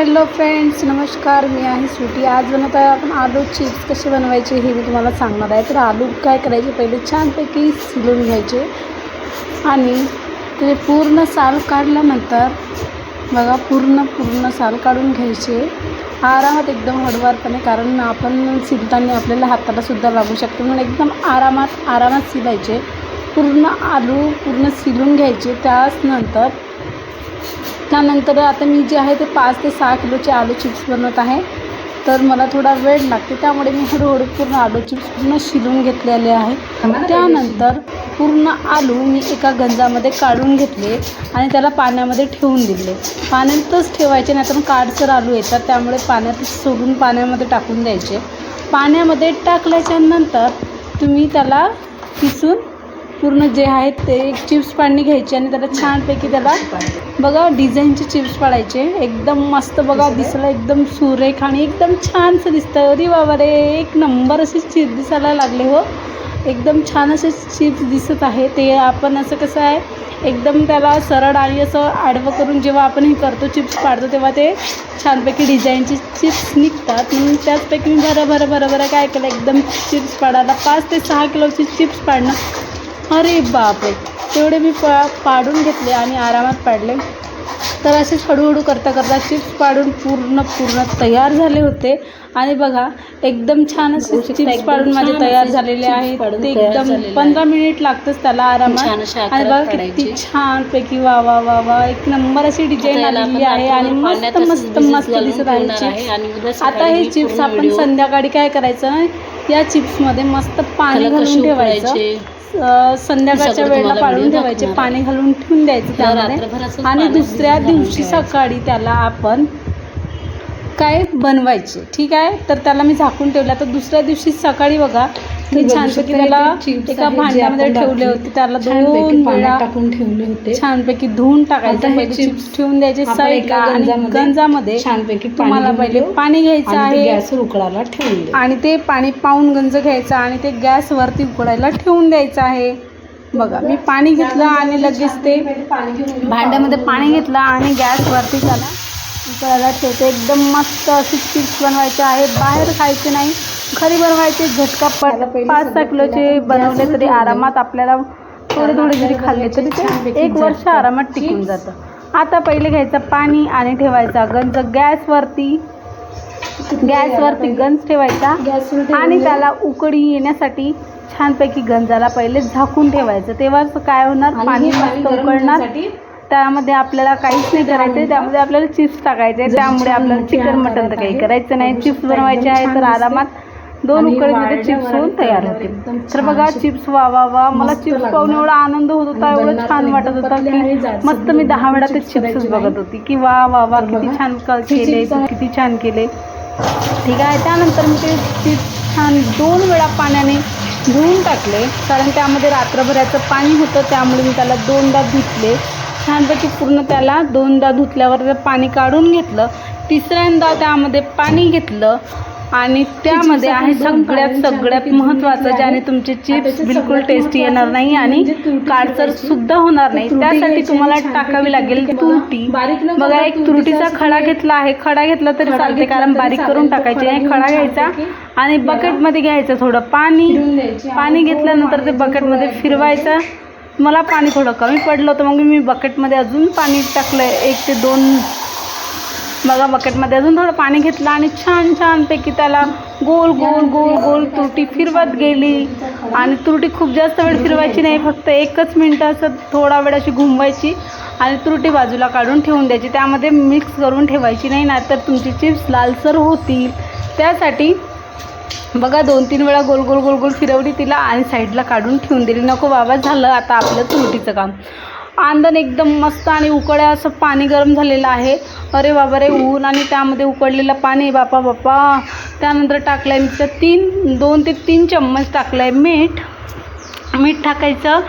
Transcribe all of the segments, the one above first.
Hello friends नमस्कार. मी आहे स्वीटी. आज बनवत आहे आपण आलू चिप्स. कसे बनवायचे हे मी तुम्हाला सांगणार आहे. तर आलू काय करायचे? पहिले छानपैकी सिलून घ्यायचे. आणि ते पूर्ण साल काढल्यानंतर बघा पूर्ण पूर्ण साल काढून घ्यायचे. आरामात एकदम हळुवारपणे कारण आपण शिलताना आपल्याला हातालासुद्धा लागू शकते. म्हणून एकदम आरामात आरामात शिलायचे पूर्ण आलू पूर्ण शिलून घ्यायचे. त्याच नंतर त्यानंतर आता मी जे आहे ते पाच ते सहा किलोचे आलू चिप्स बनवत आहे. तर मला थोडा वेळ लागते त्यामुळे मी हळूहळू पूर्ण आलू चिप्स पूर्ण शिलून घेतलेले आहे. त्यानंतर पूर्ण आलू मी एका गंजामध्ये काढून घेतले आणि त्याला पाण्यामध्ये ठेवून दिले. पाण्यातच ठेवायचे नाही तर काडसर आलू येतात त्यामुळे पाण्यात सोडून पाण्यामध्ये टाकून द्यायचे. पाण्यामध्ये टाकल्याच्या नंतर तुम्ही त्याला किसून पूर्ण जे आहेत ते एक चिप्स पाडणी घ्यायची आणि त्याला छानपैकी त्याला बघा डिझाईनचे चिप्स पाडायचे. एकदम मस्त बघा दिसायला एकदम सुरेख आणि एकदम छानसं दिसतं. अरे बाबा रे एक नंबर असे चिप्स दिसायला लागले हो. एकदम छान असे चिप्स दिसत आहे. ते आपण असं कसं आहे एकदम त्याला सरळ आणि असं आडवं करून जेव्हा आपण हे करतो चिप्स पाडतो तेव्हा ते छानपैकी डिझाईनचे चिप्स निघतात. म्हणून त्याचपैकी मी भरं बरं बरं भरं काय केलं एकदम चिप्स पाडायला पाच ते सहा किलोचे चिप्स पाडणं अरे बापरे. तेवढे मी पा पाडून घेतले आणि आरामात पाडले. तर असेच हळूहळू करता करता चिप्स पाडून पूर्ण पूर्ण तयार झाले होते. आणि बघा एकदम छान असे चिप्स पाडून माझे तयार झालेले आहेत. ते एकदम पंधरा मिनिट लागतंच त्याला आरामात. आणि बघा किती छानपैकी वा वा वा वा एक नंबर अशी डिझाईन आलेली आहे आणि मस्त मस्त मस्त दिसत आहे आता हे चिप्स आपण संध्याकाळी काय करायचं? या चिप्समध्ये मस्त पाणी घालून ठेवायचं. संध्याकाळच्या वेळेला पाळून ठेवायचे पाणी घालून ठेवून द्यायचं त्यामध्ये. आणि दुसऱ्या दिवशी सकाळी त्याला आपण काय बनवायचे ठीक आहे? तर त्याला मी झाकून ठेवला. तर दुसऱ्या दिवशी सकाळी बघा मी छानपैकी त्याला एका भांड्यामध्ये ठेवले होते. त्याला दोन वेळा टाकून ठेवले होते. छानपैकी धुवून टाकायचं हे चिप्स ठेवून द्यायचे साईडला आणि गंजामध्ये छानपैकी तुम्हाला पहिले पाणी घ्यायचं आहे. गॅसवर उकळायला ठेवून आणि ते पाणी पाऊन गंज घ्यायचं आणि ते गॅसवरती उकडायला ठेवून द्यायचं आहे. बघा मी पाणी घेतलं आणि लगेच ते भांड्यामध्ये पाणी घेतलं आणि गॅसवरती त्याला उकळायला ठेवते. एकदम मस्त अशी चिप्स बनवायचे आहेत बाहेर खायचे नाही. घरी बनवायचे. झटका पट पाच सहा किलोचे बनवले तरी आरामात आपल्याला थोडे थोडे जरी खाल्ले तरी ते एक वर्ष आरामात टिकून जातं. आता पहिले घ्यायचं पाणी आणि ठेवायचा गंज. गॅसवरती गॅसवरती गंज ठेवायचा. आणि त्याला उकळी येण्यासाठी छानपैकी गंजाला पहिले झाकून ठेवायचं. तेव्हाच काय होणार? पाणी मस्त उकळणार. त्यामध्ये आपल्याला काहीच नाही करायचं त्यामध्ये आपल्याला चिप्स टाकायचे त्यामुळे आपल्याला चिकन मटन तर काही करायचं नाही. चिप्स बनवायचे आहे तर आरामात दोन उकळीमध्ये चिप्स होऊन तयार होते तर बघा चिप्स वा वा वा मला चिप्स पाहून एवढा आनंद होत होता एवढं छान वाटत होता की मस्त मी दहा वेळा ते चिप्सच बघत होती की वा वा वा किती छान केले किती छान केले ठीक आहे त्यानंतर मी ते चिप्स छान दोन वेळा पाण्याने धुवून टाकले. कारण त्यामध्ये रात्रभराचं पाणी होतं त्यामुळे मी त्याला दोनदा धुतले. छानपैकी पूर्ण त्याला दोनदा धुतल्यावर पाणी काढून घेतलं. तिसऱ्यांदा त्यामध्ये पाणी घेतलं. आणि त्यामध्ये आहे सगळ्यात सगळ्यात महत्त्वाचं ज्याने तुमचे चिप्स बिलकुल टेस्टी येणार नाही आणि काळसर सुद्धा होणार नाही. त्यासाठी तुम्हाला टाकावी लागेल तुरटी. बघा एक तुरटीचा खडा घेतला आहे. खडा घेतला तरी चालते कारण बारीक करून टाकायचे आहे खडा घ्यायचा आणि बकेटमध्ये घ्यायचं थोडं पाणी. पाणी घेतल्यानंतर ते बकेटमध्ये फिरवायचं. मला पाणी थोडं कमी पडलं होतं मग मी बकेटमध्ये अजून पाणी टाकलं एक ते दोन बघा बकेटमध्ये अजून थोडं पाणी घेतलं आणि छान छानपैकी त्याला गोल गोल गोल गोल तुरटी फिरवत गेली. आणि तुरटी खूप जास्त वेळ फिरवायची नाही फक्त एकच मिनटं असं थोडा वेळ अशी घुमवायची आणि तुरटी बाजूला काढून ठेवून द्यायची. त्यामध्ये मिक्स करून ठेवायची नाही नाहीतर तुमची चिप्स लालसर होतील. त्यासाठी बघा दोन तीन वेळा गोल गोल गोल गोल फिरवली तिला आणि साईडला काढून ठेवून दिली. नको बाबा झालं आता आपलं तुरटीचं काम. आंदण एकदम मस्त आणि उकळ्या असं पाणी गरम झालेलं आहे. अरे बाबा रे ऊन आणि त्यामध्ये उकडलेलं पाणी. बापा बापा. त्यानंतर टाकलं आहे मी तर तीन दोन ते तीन चम्मच टाकलं आहे मीठ. मीठ टाकायचं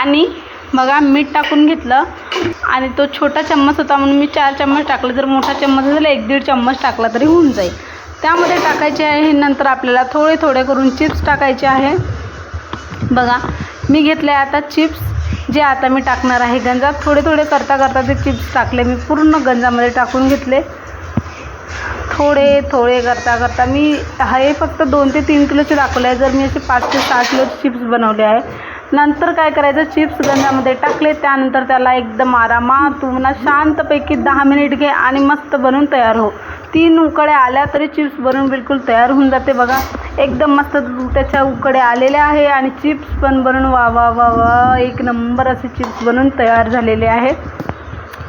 आणि बघा मीठ टाकून घेतलं. आणि तो छोटा चम्मच होता म्हणून मी चार चम्मच टाकलं. जर मोठा चम्मच असेल एक दीड चम्मच टाकला तरी होऊन जाईल. त्यामध्ये टाकायचे आहे. नंतर आपल्याला थोडे थोडे करून चिप्स टाकायचे आहे. बघा मी घेतले आता चिप्स. जे आता मी टाकणार आहे गंजात. थोडे थोडे करता करता ते चिप्स टाकले. मी पूर्ण गंजामध्ये टाकून घेतले. थोडे थोडे करता करता मी हे फक्त दोन ते तीन किलोचे दाखवले आहे. जर मी असे पाच ते सहा किलोचे चिप्स बनवले आहे नंतर काय करायचं? चिप्स गंजामध्ये टाकले त्यानंतर त्याला एकदम आरामात तू शांतपैकी दहा मिनिट घे आणि मस्त बनवून तयार हो. तीन उकड्या आल्या तरी चिप्स बनवून बिलकुल तयार होऊन जाते बघा. एकदम मस्त त्याच्या उकड्या आलेल्या आहे आणि चिप्स पण बनवून वा वा वा वा एक नंबर असे चिप्स बनवून तयार झालेले आहेत.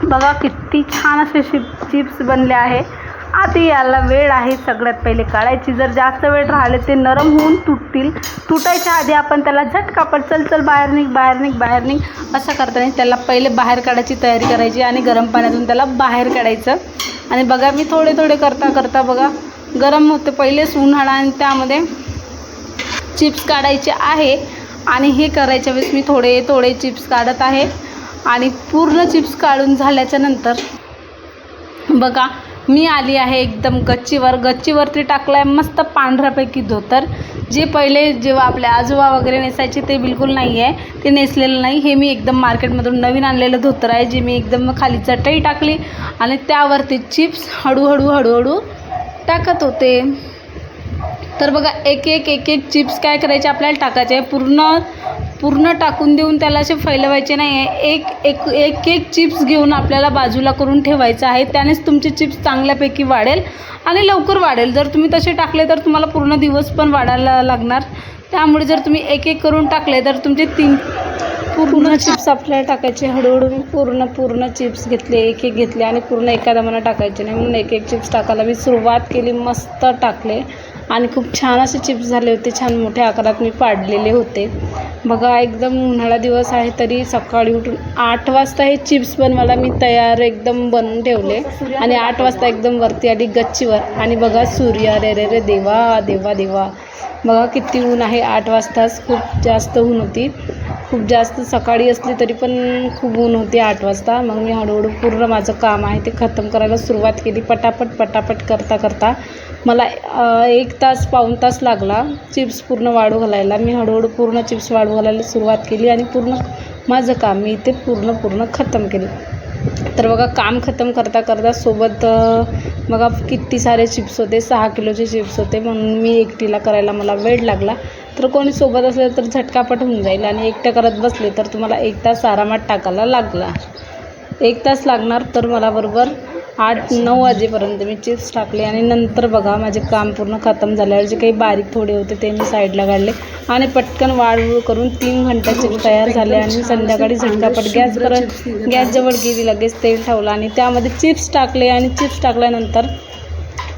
बघा किती छान असे शिप चिप्स बनले आहे. आधी याला वेळ आहे सगळ्यात पहिले काढायची. जर जास्त वेळ राहिले ते नरम होऊन तुटतील. तुटायच्या आधी आपण त्याला झटकापट चल चल बाहेर निघ बाहेर निघ बाहेर निघ. असं करताना त्याला पहिले बाहेर काढायची तयारी करायची आणि गरम पाण्यातून त्याला बाहेर काढायचं. आणि बघा मी थोडे थोडे करता करता बघा गरम होते पहिलेच उन्हाळा आणि त्यामध्ये चिप्स काढायचे आहे. आणि हे करायच्या वेळेस मी थोडे थोडे चिप्स काढत आहे. आणि पूर्ण चिप्स काढून झाल्याच्यानंतर बघा मी आली आहे एकदम गच्चीवर. गच्चीवरती टाकलं आहे मस्त पांढऱ्यापैकी धोतर. जे पहिले जेव्हा आपल्या आजोबा वगैरे नेसायचे ते बिलकुल नाही आहे ते नेसलेलं नाही. हे मी एकदम मार्केटमधून नवीन आणलेलं धोतर आहे जे मी एकदम खाली चटई टाकली आणि त्यावरती चिप्स हळूहळू हळूहळू टाकत होते. तर बघा एक एक एक एक चिप्स काय करायचे आपल्याला टाकायचे आहे? पूर्ण पूर्ण टाकून देऊन त्याला असे फैलवायचे नाही. आहे एक एक एक एक चिप्स घेऊन आपल्याला बाजूला करून ठेवायचं आहे. त्यानेच तुमचे चिप्स चांगल्यापैकी वाढेल आणि लवकर वाढेल. जर तुम्ही तसे टाकले तर तुम्हाला पूर्ण दिवस पण वाढायला लागणार. त्यामुळे जर तुम्ही एक एक करून टाकले तर तुमचे तीन पूर्ण चिप्स आपल्याला टाकायचे. हळूहळू मी पूर्ण पूर्ण चिप्स घेतले एक एक घेतले आणि पूर्ण एका दमानं टाकायचे नाही. म्हणून एक एक चिप्स टाकायला मी सुरुवात केली. मस्त टाकले. आणि खूप छान असे चिप्स झाले होते छान मोठ्या आकारात मी पाडलेले होते. बघा एकदम उन्हाळा दिवस आहे तरी सकाळी उठून आठ वाजता हे चिप्स बनवायला मी तयार एकदम बनवून ठेवले. आणि आठ वाजता एकदम वरती आली गच्चीवर. आणि बघा सूर्य रे रे रे देवा देवा देवा. बघा किती ऊन आहे. आठ वाजताच खूप जास्त ऊन होती. खूप जास्त सकाळी असली तरी पण खूप ऊन होती आठ वाजता. मग मी हळूहळू पूर्ण माझं काम आहे ते खतम करायला सुरुवात केली. पटापट पटापट करता करता मला एक तास पाऊण तास लागला चिप्स पूर्ण वाळू घालायला. मी हळूहळू पूर्ण चिप्स वाळू घालायला सुरुवात केली आणि पूर्ण माझं काम मी ते पूर्ण पूर्ण खतम केलं. तर बघा काम खतम करता करता सोबत बघा किती सारे चिप्स होते. सहा किलोचे चिप्स होते म्हणून मी एकटीला करायला मला वेळ लागला. तर कोणी सोबत असलं तर झटकापट होऊन जाईल आणि एकटं करत बसले तर तुम्हाला एक तास आरामात टाकायला लागला एक तास लागणार तर मला बरोबर आठ नऊ वाजेपर्यंत मी चिप्स टाकले आणि नंतर बघा माझे काम पूर्ण खतम झाल्यावर जे काही बारीक थोडे होते ते मी साईडला काढले आणि पटकन वाळवूळ करून तीन घंटा चिप्स तयार झाले आणि संध्याकाळी झटकापट गॅस परत गॅसजवळ गेली लगेच तेल ठेवलं आणि त्यामध्ये चिप्स टाकले आणि चिप्स टाकल्यानंतर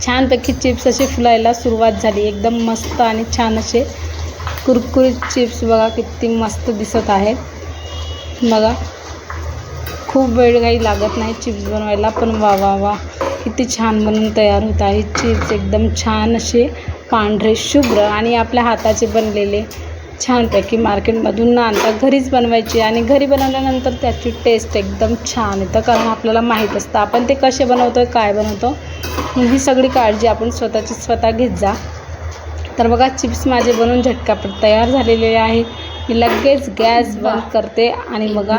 छानपैकी चिप्स असे फुलायला सुरुवात झाली. एकदम मस्त आणि छान असे कुरकुरीत चिप्स बघा किती मस्त दिसत आहेत. बघा. खूप वेळ काही लागत नाही चिप्स बनवायला पण वा वा वा. किती छान बनून तयार होत आहे चिप्स. एकदम छान असे पांढरे शुभ्र आणि आपल्या हाताचे बनलेले छानपैकी मार्केटमधून न आणता घरीच बनवायची आणि घरी बनवल्यानंतर त्याची टेस्ट एकदम छान येतं. कारण आपल्याला माहीत असतं आपण ते कसे बनवतो काय बनवतो. ही सगळी काळजी आपण स्वतःची स्वतः घेत जा. तर बघा चिप्स माझे बनवून झटकापट तयार झालेले आहे मी लगेच गॅस बंद करते आणि बघा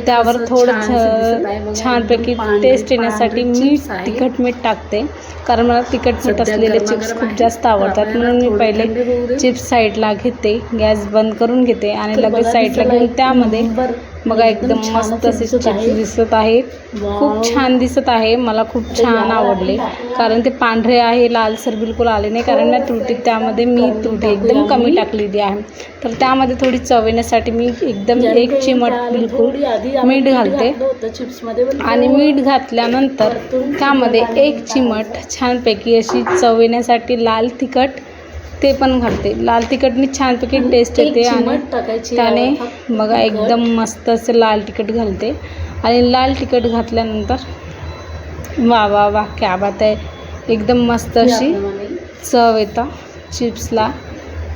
त्यावर थोडं छ- छानपैकी टेस्ट येण्यासाठी मीठ तिखट मीठ टाकते कारण मला तिखट मीठ असलेले चिप्स खूप जास्त आवडतात. म्हणून मी पहिले चिप्स साईडला घेते गॅस बंद करून घेते आणि लगेच साईडला घेऊन त्यामध्ये बघा एकदम मस्त असे चिप्स दिसत आहे खूप छान दिसत आहे. मला खूप छान आवडले. कारण ते पांढरे आहे लालसर बिलकुल आले नाही. कारण मी त्रुटी त्यामध्ये मी त्रुटी एकदम कमी टाकलेली आहे. तर त्यामध्ये थोडी चव येण्यासाठी मी एकदम एक चिमट बिलकुल मीठ घालते. आणि मीठ घातल्यानंतर त्यामध्ये एक चिमट छानपैकी अशी चव येण्यासाठी लाल तिखट ते पण घालते लाल तिखटनी छानपैकी टेस्ट येते आणि त्याने बघा एकदम मस्त असं लाल तिखट घालते. आणि लाल तिखट घातल्यानंतर वा वा वा क्या बात आहे. एकदम मस्त अशी चव येतं चिप्सला.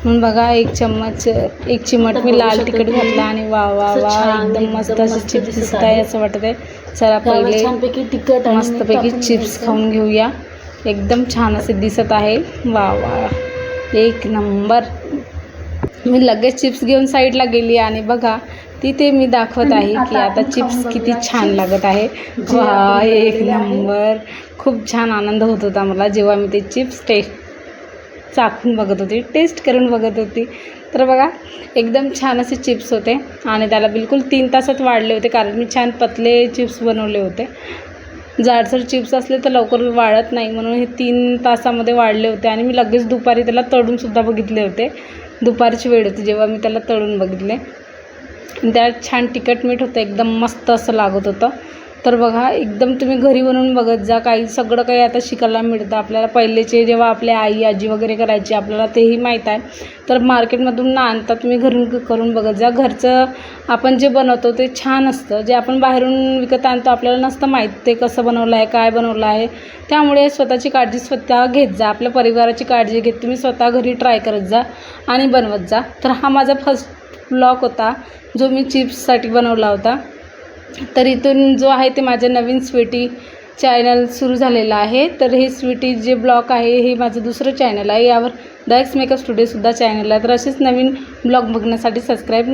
म्हणून बघा एक चम्मच एक चिमट मी लाल तिखट घातला आणि वा वा वा एकदम मस्त असे चिप्स दिसत आहे. असं वाटत आहे चला पहिले तिखट मस्तपैकी चिप्स खाऊन घेऊया. एकदम छान असे दिसत आहे. वा वा. एक नंबर. मी लगेच चिप्स घेऊन साईडला गेली आणि बघा तिथे मी दाखवत आहे की आता चिप्स किती छान लागत आहे. वा एक नंबर. खूप छान आनंद होत होता मला जेव्हा मी ते चिप्स टेस्ट चाखून बघत होती टेस्ट करून बघत होती. तर बघा एकदम छान असे चिप्स होते आणि त्याला बिलकुल तीन तासात वाढले होते कारण मी छान पतले चिप्स बनवले होते. जाडसर चिप्स असले तर लवकर वाळत नाही. म्हणून हे तीन तासामध्ये वाढले होते आणि मी लगेच दुपारी त्याला तळूनसुद्धा बघितले होते. दुपारची वेळ होती जेव्हा मी त्याला तळून बघितले. त्यात छान तिखट मीठ होतं. एकदम मस्त असं लागत होतं. तर बघा एकदम तुम्ही घरी बनवून बघत जा. काही सगळं काही आता शिकायला मिळतं. आपल्याला पहिलेचे जेव्हा आपल्या आई आजी वगैरे करायची आपल्याला तेही माहीत आहे. तर मार्केटमधून ना आणता तुम्ही घरून करून बघत जा. घरचं आपण जे बनवतो ते छान असतं. जे आपण बाहेरून विकत आणतो आपल्याला नसतं माहीत ते कसं बनवलं आहे काय बनवलं आहे. त्यामुळे स्वतःची काळजी स्वतः घेत जा. आपल्या परिवाराची काळजी घेत तुम्ही स्वतः घरी ट्राय करत जा आणि बनवत जा. तर हा माझा फर्स्ट ब्लॉक होता जो मी चिप्ससाठी बनवला होता. तर इथून जो आहे ते माझं नवीन स्वीटी चॅनल सुरू झालेलं आहे. तर हे स्वीटी जे ब्लॉग आहे हे माझं दुसरं चॅनल आहे. यावर द एक्स मेकअप स्टुडिओसुद्धा चॅनल आहे. तर असेच नवीन ब्लॉग बघण्यासाठी सबस्क्राईब